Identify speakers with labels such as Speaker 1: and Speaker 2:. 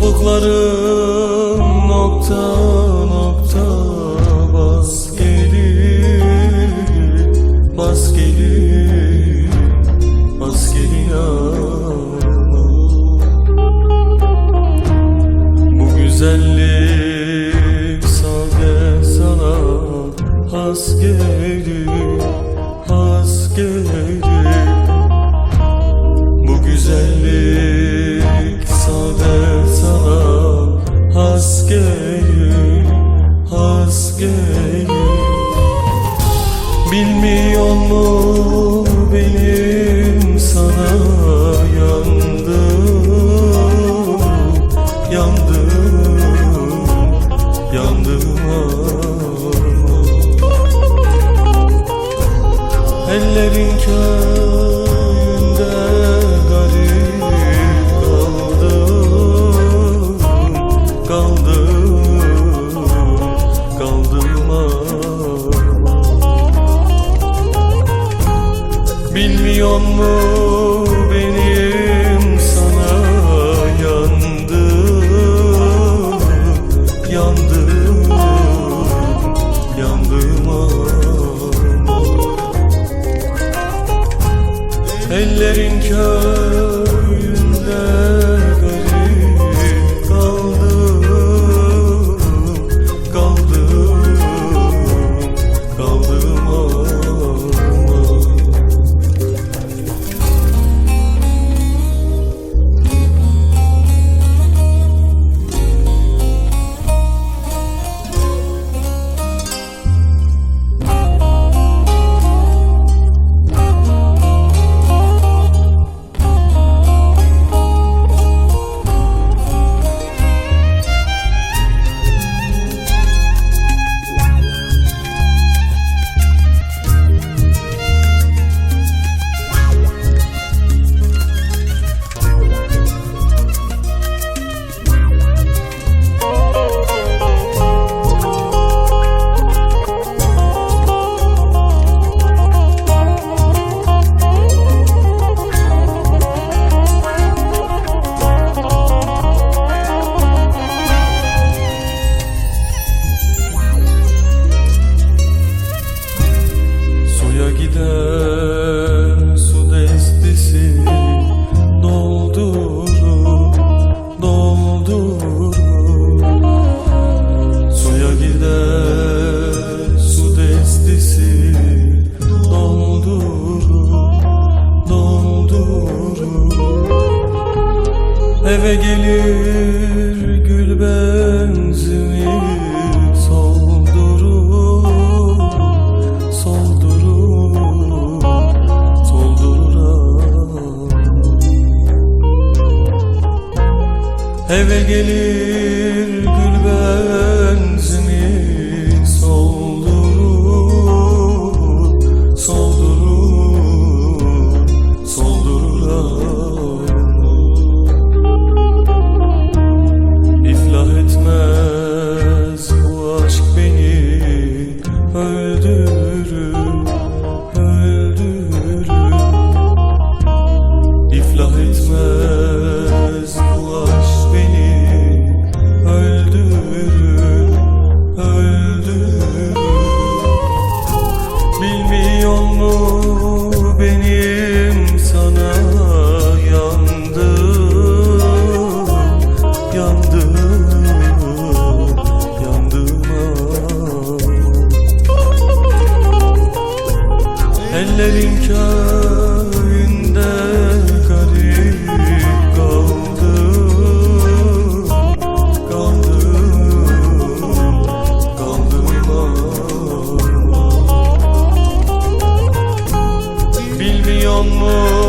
Speaker 1: topukları Ellerin köyünde garip kaldım Kaldım, kaldım ah. Bilmiyor musun? ellerin kör. Eve gelir gül benzimi soldurur Soldurur, soldurur Eve gelir Ellerin köyünde garip kaldım Kaldım, kaldım ben Bilmiyor musun?